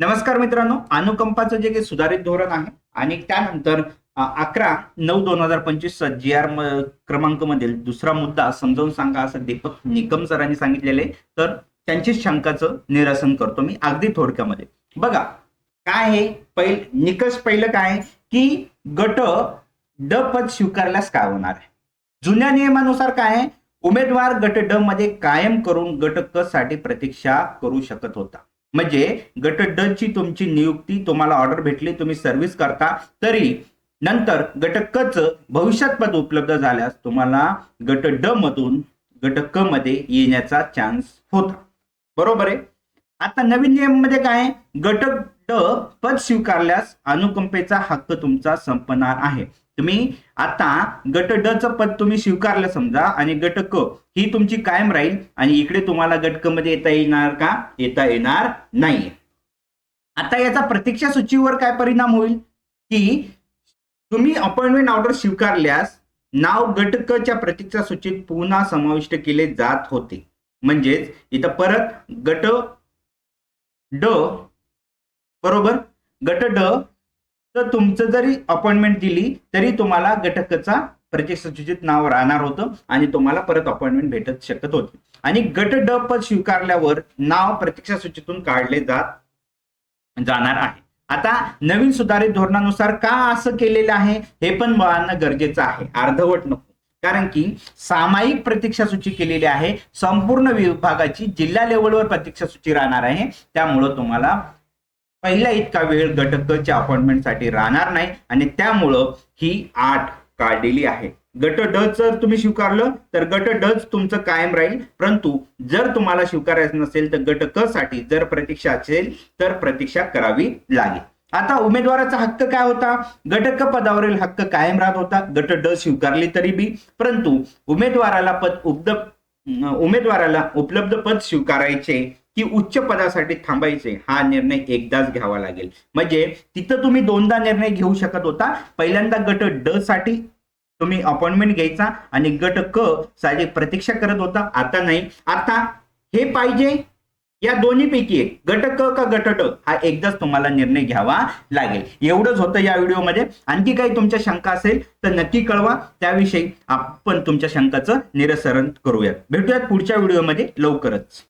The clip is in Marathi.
नमस्कार मित्रांनो अनुकंपाचं जे काही सुधारित धोरण आहे आणि त्यानंतर अकरा नऊ दोन हजार पंचवीस जी आर क्रमांक मधील दुसरा मुद्दा समजावून सांगा असं दीपक निकम सरांनी सांगितलेले तर त्यांची शंकाचं निरसन करतो मी अगदी थोडक्यामध्ये. बघा काय आहे? पहिल निकष पहिलं काय आहे? की गट ड पद स्वीकारल्यास काय होणार आहे? जुन्या नियमानुसार काय आहे? उमेदवार गट ड मध्ये कायम करून गट क साठी प्रतीक्षा करू शकत होता. म्हणजे गट ड ची तुमची नियुक्ती तुम्हाला ऑर्डर भेटली तुम्ही सर्व्हिस करता तरी नंतर गट क च भविष्यात पद उपलब्ध झाल्यास तुम्हाला गट ड मधून गट क मध्ये येण्याचा चान्स होता. बरोबर आहे? आता नवीन नियममध्ये काय गट ड पद स्वीकारल्यास अनुकंपेचा हक्क तुमचा संपणार आहे. तुम्ही आता गट ड च पद तुम्ही स्वीकारलं समजा आणि गट क ही तुमची कायम राहील आणि इकडे तुम्हाला गट क मध्ये येता येणार का? येता येणार नाही. आता याचा प्रतीक्षा सूचीवर काय परिणाम होईल? की तुम्ही अपॉइंटमेंट ऑर्डर स्वीकारल्यास नाव गट क च्या प्रतीक्षा सूचीत पुन्हा समाविष्ट केले जात होते. म्हणजेच इथं परत गट ड बरोबर गट ड तर तुमचं जरी अपॉइंटमेंट दिली तरी तुम्हाला गटकचा प्रत्यक्ष सूचित नाव राहणार होतं आणि तुम्हाला परत अपॉइंटमेंट भेटत शकत होती. आणि गट ड पद स्वीकारल्यावर नाव प्रतीक्षा सूचीतून काढले जात जाणार आहे. आता नवीन सुधारित धोरणानुसार का असं केलेलं आहे हे पण बाळांना गरजेचं आहे. अर्धवट नको. कारण की सामायिक प्रतीक्षा सूची केलेली आहे संपूर्ण विभागाची जिल्हा लेवलवर प्रतीक्षा सूची राहणार आहे त्यामुळं तुम्हाला पहिला इतका वेळ गटकच्या अपॉइंटमेंटसाठी राहणार नाही आणि त्यामुळं ही आठ काढलेली आहे. गट ड जर तुम्ही स्वीकारलं तर गट डच तुमचं कायम राहील. परंतु जर तुम्हाला स्वीकारायचं नसेल तर गट क साठी जर प्रतीक्षा असेल तर प्रतीक्षा करावी लागेल. आता उमेदवाराचा हक्क काय होता? गट क पदावरील हक्क कायम राहत होता. गट ड स्वीकारली तरी बी. परंतु उमेदवाराला पद उपद उमेदवाराला उपलब्ध पद स्वीकारायचे की उच्च पदासाठी थांबायचे हा निर्णय एकदाच घ्यावा लागेल. म्हणजे तिथं तुम्ही दोनदा निर्णय घेऊ शकत होता. पहिल्यांदा गट ड साठी तुम्ही अपॉइंटमेंट घ्यायचा आणि गट क साठी प्रतीक्षा करत होता. आता नाही. आता हे पाहिजे या दोन्हीपैकी एक. गट क का गट ड? हा एकदाच तुम्हाला निर्णय घ्यावा लागेल. एवढंच होतं या व्हिडिओमध्ये. आणखी काही तुमच्या शंका असेल तर नक्की कळवा. त्याविषयी आपण तुमच्या शंकाचं निरसरण करूयात. भेटूयात पुढच्या व्हिडिओमध्ये लवकरच.